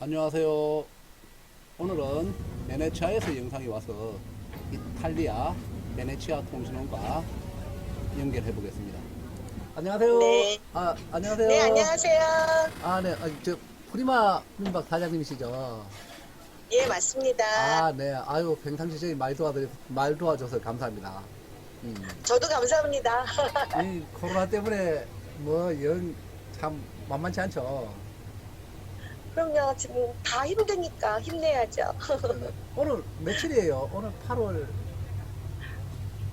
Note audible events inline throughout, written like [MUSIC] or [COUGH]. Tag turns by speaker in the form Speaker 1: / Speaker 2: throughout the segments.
Speaker 1: 안녕하세요. 오늘은 베네치아에서 영상이 와서 이탈리아 베네치아 통신원과 연결해 보겠습니다. 안녕하세요.
Speaker 2: 네.
Speaker 1: 아, 안녕하세요.
Speaker 2: 네, 안녕하세요.
Speaker 1: 아, 네. 아, 저 프리마 민박 사장님이시죠?
Speaker 2: 예, 맞습니다.
Speaker 1: 아, 네. 아유, 평상시 저희 말 도와드리 말 도와줘서 감사합니다. 음.
Speaker 2: 저도 감사합니다.
Speaker 1: 이 코로나 때문에 뭐영참 만만치 않죠.
Speaker 2: 그럼요, 지금 다 힘드니까 힘내야죠.
Speaker 1: 오늘 며칠이에요? 오늘 8월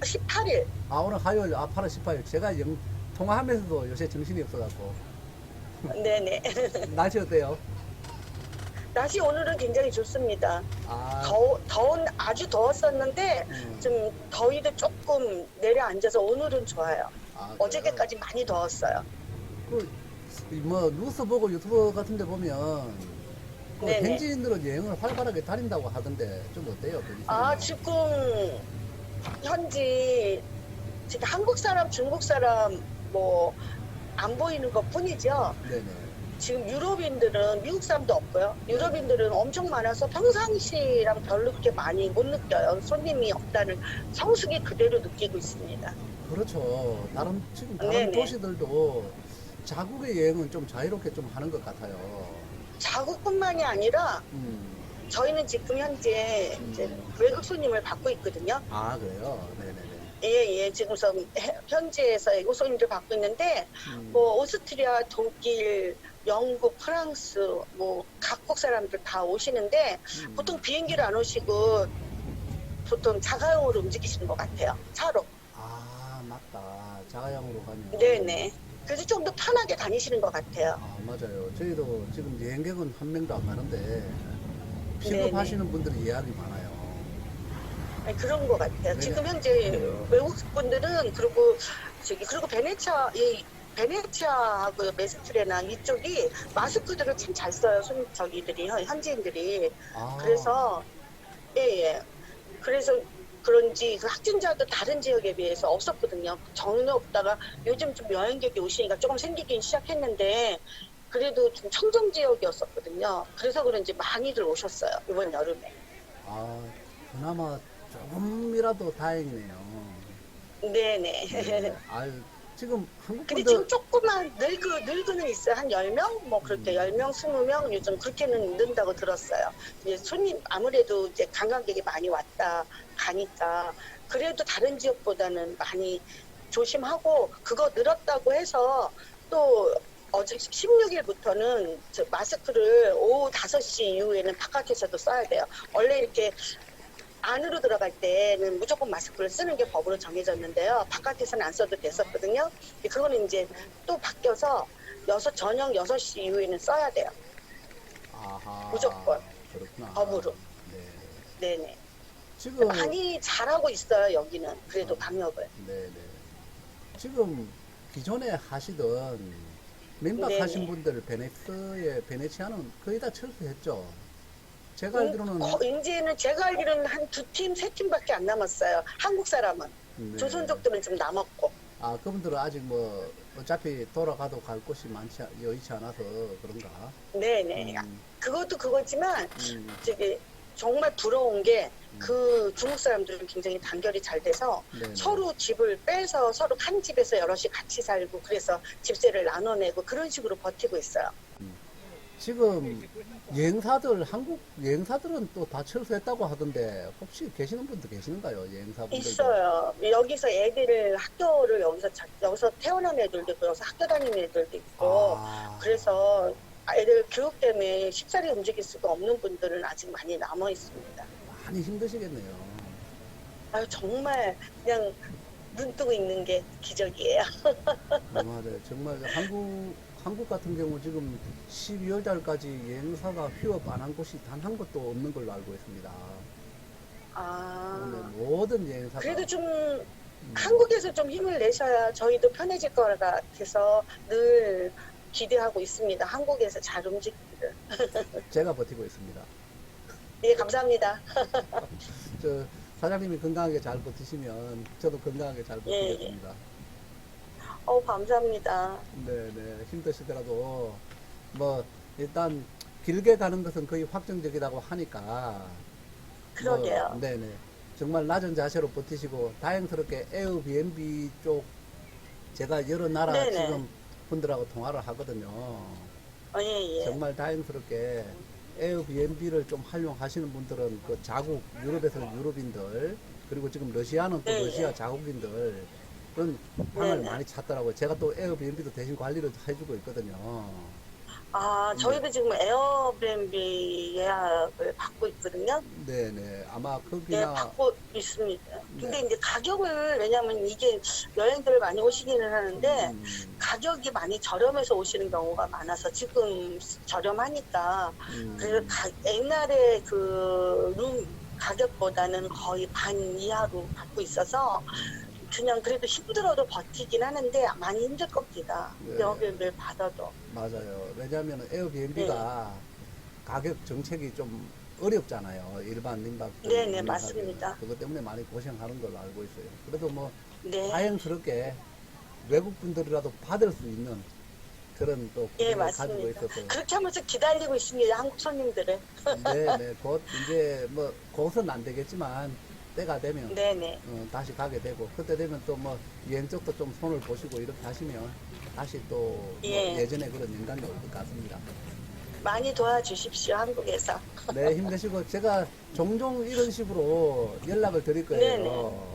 Speaker 2: 18일.
Speaker 1: 아 오늘 화요일 아 8월 18일 제가 영, 통화하면서도 요새 정신이 없어갖고
Speaker 2: 네네. [LAUGHS]
Speaker 1: 날씨 어때요?
Speaker 2: 날씨 오늘은 굉장히 좋습니다.
Speaker 1: 아
Speaker 2: 더, 더운, 아주 더웠었는데,
Speaker 1: 음.
Speaker 2: 좀 더위도 조금 내려앉아서 오늘은 좋아요.
Speaker 1: 아,
Speaker 2: 어저께까지 많이 더웠어요.
Speaker 1: 그 뭐 뉴스 보고 유튜브 같은 데 보면 그
Speaker 2: 네네.
Speaker 1: 현지인들은 여행을 활발하게 다닌다고 하던데 좀 어때요? 거기
Speaker 2: 아,
Speaker 1: 사람은?
Speaker 2: 지금, 현지, 지금 한국 사람, 중국 사람, 뭐, 안 보이는 것 뿐이죠.
Speaker 1: 네네
Speaker 2: 지금 유럽인들은 미국 사람도 없고요. 유럽인들은 엄청 많아서 평상시랑 별로 그렇게 많이 못 느껴요. 손님이 없다는 성숙이 그대로 느끼고 있습니다.
Speaker 1: 그렇죠 다른 지금 다른
Speaker 2: 네네.
Speaker 1: 도시들도 자국의 여행은 좀 자유롭게 좀 하는 것 같아요
Speaker 2: 자국뿐만이 아니라
Speaker 1: 음.
Speaker 2: 저희는 지금 현재 이제 외국 손님을 받고 있거든요.
Speaker 1: 아 그래요? 네네네
Speaker 2: 예, 예. 지금 서 현지에서 외국 손님들 받고 있는데
Speaker 1: 음.
Speaker 2: 뭐 오스트리아, 독일, 영국, 프랑스 뭐 각국 사람들 다 오시는데
Speaker 1: 음.
Speaker 2: 보통 비행기를 안 오시고 보통 자가용으로 움직이시는 것 같아요. 차로.
Speaker 1: 아 맞다 자가용으로 가면
Speaker 2: 네네. 그래서 좀 더 편하게 다니시는 것 같아요.
Speaker 1: 아 맞아요 저희도 지금 여행객은 한 명도 안 가는데
Speaker 2: 네네.
Speaker 1: 픽업하시는 분들이 예약이 많아요
Speaker 2: 아니, 그런 것 같아요.
Speaker 1: 네.
Speaker 2: 지금 현재 외국 분들은 그리고 저기 그리고 베네치아 이 베네치아하고 메스트레나 이쪽이 마스크들을 참 잘 써요. 손 저기들이 현지인들이.
Speaker 1: 아
Speaker 2: 그래서 예 예. 그래서 그런지 그 확진자도 다른 지역에 비해서 없었거든요. 전혀 없다가 요즘 좀 여행객이 오시니까 조금 생기긴 시작했는데 그래도 좀 청정 지역이었었거든요. 그래서 그런지 많이들 오셨어요. 이번 여름에.
Speaker 1: 아 그나마 조금이라도 다행이네요
Speaker 2: 네네.
Speaker 1: 네. [LAUGHS] 아유 지금 한국
Speaker 2: 근데
Speaker 1: 분들
Speaker 2: 지금 조그만 늙그, 늙은은 있어요. 한 10명? 뭐 그렇게
Speaker 1: 음.
Speaker 2: 10명, 20명 요즘 그렇게는 는다고 들었어요. 이제 손님, 아무래도 이제 관광객이 많이 왔다 가니까 그래도 다른 지역보다는 많이 조심하고 그거 늘었다고 해서 또 어제 16일부터는 마스크를 오후 5시 이후에는 바깥에서도 써야 돼요. 원래 이렇게 안으로 들어갈 때는 무조건 마스크를 쓰는 게 법으로 정해졌는데요. 바깥에서는 안 써도 됐었거든요. 그거는 이제 또 바뀌어서 여섯 저녁 6시 이후에는 써야 돼요.
Speaker 1: 아하
Speaker 2: 무조건.
Speaker 1: 그렇구나
Speaker 2: 법으로.
Speaker 1: 네.
Speaker 2: 네네.
Speaker 1: 지금
Speaker 2: 많이 잘하고 있어요, 여기는. 그래도 방역을.
Speaker 1: 네네 지금 기존에 하시던 민박
Speaker 2: 네네.
Speaker 1: 하신 분들 베네스의 베네치아는 거의 다 철수했죠 제가
Speaker 2: 음,
Speaker 1: 알기로는
Speaker 2: 거- 이제는 제가 알기로는 한 두 팀, 세 팀밖에 안 남았어요. 한국 사람은.
Speaker 1: 네.
Speaker 2: 조선족들은 좀 남았고.
Speaker 1: 아 그분들은 아직 뭐 어차피 돌아가도 갈 곳이 많지 않- 여의치 않아서 그런가
Speaker 2: 네네.
Speaker 1: 음,
Speaker 2: 그것도 그거지만,
Speaker 1: 음,
Speaker 2: 저기, 정말 부러운 게, 그 중국 사람들은 굉장히 단결이 잘 돼서
Speaker 1: 네네.
Speaker 2: 서로 집을 빼서 서로 한 집에서 여럿이 같이 살고 그래서 집세를 나눠내고 그런 식으로 버티고 있어요.
Speaker 1: 지금 여행사들 한국 여행사들은 또 다 철수했다고 하던데 혹시 계시는 분도 계시는가요 여행사분들
Speaker 2: 있어요. 여기서 애들을 학교를 여기서 자- 여기서 태어난 애들도 있고 여기서 학교 다니는 애들도 있고
Speaker 1: 아,
Speaker 2: 그래서 애들 교육 때문에 쉽사리 움직일 수가 없는 분들은 아직 많이 남아 있습니다.
Speaker 1: 많이 힘드시겠네요
Speaker 2: 아유 정말 그냥 눈 뜨고 있는 게 기적이에요. [LAUGHS]
Speaker 1: 맞아요. 정말 한국 한국 같은 경우 지금 12월 달까지 여행사가 휴업 안 한 곳이 단 한 곳도 없는 걸로 알고 있습니다.
Speaker 2: 아
Speaker 1: 오늘 모든 여행사가
Speaker 2: 그래도 좀
Speaker 1: 음,
Speaker 2: 한국에서 좀 힘을 내셔야 저희도 편해질 것 같아서 늘 기대하고 있습니다. 한국에서 잘 움직이기를. [LAUGHS]
Speaker 1: 제가 버티고 있습니다.
Speaker 2: 예, 감사합니다. [LAUGHS]
Speaker 1: 저 사장님이 건강하게 잘 버티시면 저도 건강하게 잘
Speaker 2: 예, 예.
Speaker 1: 버티겠습니다.
Speaker 2: 어, 감사합니다.
Speaker 1: 네, 네. 힘드시더라도 뭐 일단 길게 가는 것은 거의 확정적이라고 하니까
Speaker 2: 그러게요.
Speaker 1: 뭐, 네네. 정말 낮은 자세로 버티시고 다행스럽게 에어비앤비 쪽 제가 여러 나라
Speaker 2: 네네.
Speaker 1: 지금 분들하고 통화를 하거든요.
Speaker 2: 어, 예, 예.
Speaker 1: 정말 다행스럽게 에어비앤비를 좀 활용하시는 분들은 그 자국 유럽에서는 유럽인들 그리고 지금 러시아는 또
Speaker 2: 네,
Speaker 1: 러시아
Speaker 2: 네.
Speaker 1: 자국인들 그런 방을
Speaker 2: 네, 네.
Speaker 1: 많이 찾더라고요. 제가 또 에어비앤비도 대신 관리를 해주고 있거든요.
Speaker 2: 아, 저희도 지금 에어비앤비 예약을 받고 있거든요.
Speaker 1: 네네. 아마
Speaker 2: 네,
Speaker 1: 거기나
Speaker 2: 받고 있습니다. 근데
Speaker 1: 네.
Speaker 2: 이제 가격을, 왜냐면 이게 여행들 많이 오시기는 하는데,
Speaker 1: 음,
Speaker 2: 가격이 많이 저렴해서 오시는 경우가 많아서 지금 저렴하니까,
Speaker 1: 음,
Speaker 2: 가- 옛날에 그룸 가격보다는 거의 반 이하로 받고 있어서, 그냥 그래도 힘들어도 버티긴 하는데 많이 힘들 겁니다.
Speaker 1: 네.
Speaker 2: 에어비앤비를 받아도.
Speaker 1: 맞아요. 왜냐하면 에어비앤비가
Speaker 2: 네.
Speaker 1: 가격 정책이 좀 어렵잖아요. 일반 민박.
Speaker 2: 네네, 맞습니다.
Speaker 1: 그것 때문에 많이 고생하는 걸로 알고 있어요. 그래도 뭐
Speaker 2: 네.
Speaker 1: 다행스럽게 외국 분들이라도 받을 수 있는 그런 또
Speaker 2: 예,
Speaker 1: 구조를 가지고
Speaker 2: 맞습니다.
Speaker 1: 있어서
Speaker 2: 그렇게 하면서 기다리고 있습니다. 한국 손님들을. [LAUGHS]
Speaker 1: 네네 곧 이제 뭐 곧은 안 되겠지만 때가 되면
Speaker 2: 네네.
Speaker 1: 어, 다시 가게 되고 그때 되면 또 뭐 여행 쪽도 좀 손을 보시고 이렇게 하시면 다시 또 뭐
Speaker 2: 예.
Speaker 1: 예전에 그런 영감이 올 것 같습니다.
Speaker 2: 많이 도와주십시오, 한국에서.
Speaker 1: 네, 힘내시고 제가 종종 이런 식으로 연락을 드릴 [LAUGHS] 거예요.
Speaker 2: 네네.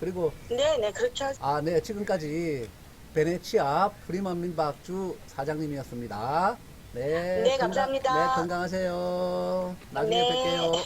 Speaker 1: 그리고
Speaker 2: 네네, 그렇게 하
Speaker 1: 아, 네, 지금까지 베네치아 프리만 민박주 사장님이었습니다. 네,
Speaker 2: 네,
Speaker 1: 건강-
Speaker 2: 감사합니다.
Speaker 1: 네, 건강하세요. 나중에
Speaker 2: 네.
Speaker 1: 뵐게요.